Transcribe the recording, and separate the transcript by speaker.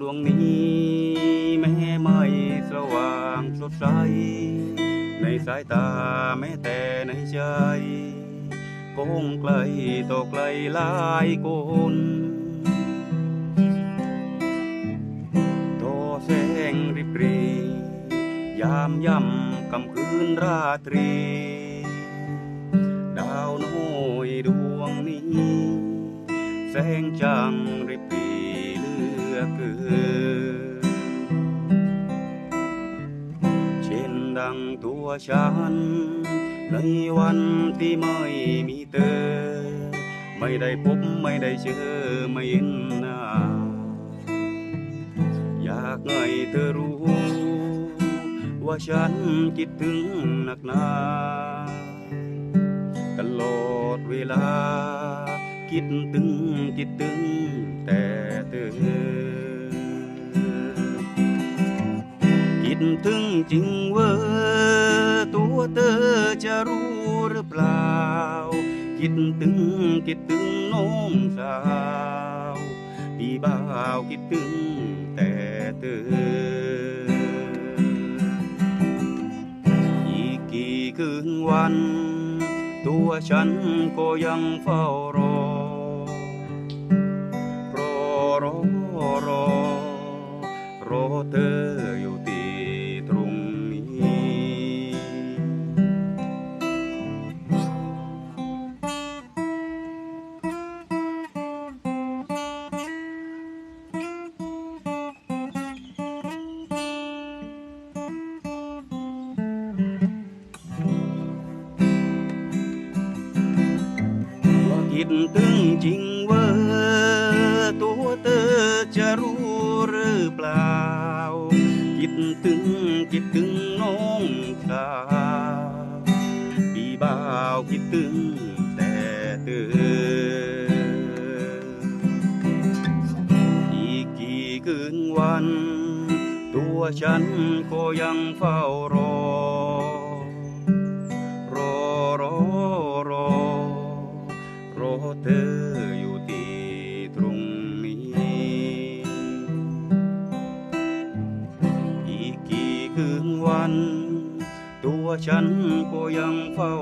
Speaker 1: ดวงนี้ แม้ไม่สว่างสดใส ในสายตาแม้แต่ในใจคงไกลต่อไกลหลายคนโตแสงริบรียามย่ำกำคืนราตรี ดาวน้อยดวงนี้ แสงจังริบรี ลือเกินเช่นดังตัวฉัน ในวันที่ไม่มีเธอ ไม่ได้พบไม่ได้เจอไม่เห็นหน้า อยากให้เธอรู้ ว่าฉันคิดถึงหนักหนาตลอดเวลา คิดถึงคิดถึงแต่เธอคิดถึงจริงเวอตัวเธอจะรู้หรือเปล่า คิดถึงคิดถึงน้องสาวพี่บ่าวคิดถึงแต่เธออีกกี่คืนวัน ตัวฉันก็ยังเฝ้ารอ ดถึงจริงเวอตัวเธอจะรู้หรือเปล่า คิดถึงคิดถึงน้องสาวพี่บ่าวคิดถึงแต่เธออีกกี่คืนวัน ตัวฉันก็ยังเฝ้ารอ เธออยู่ที่ตรงนี้ อีกกี่คืนวัน ตัวฉันก็ยังเฝ้า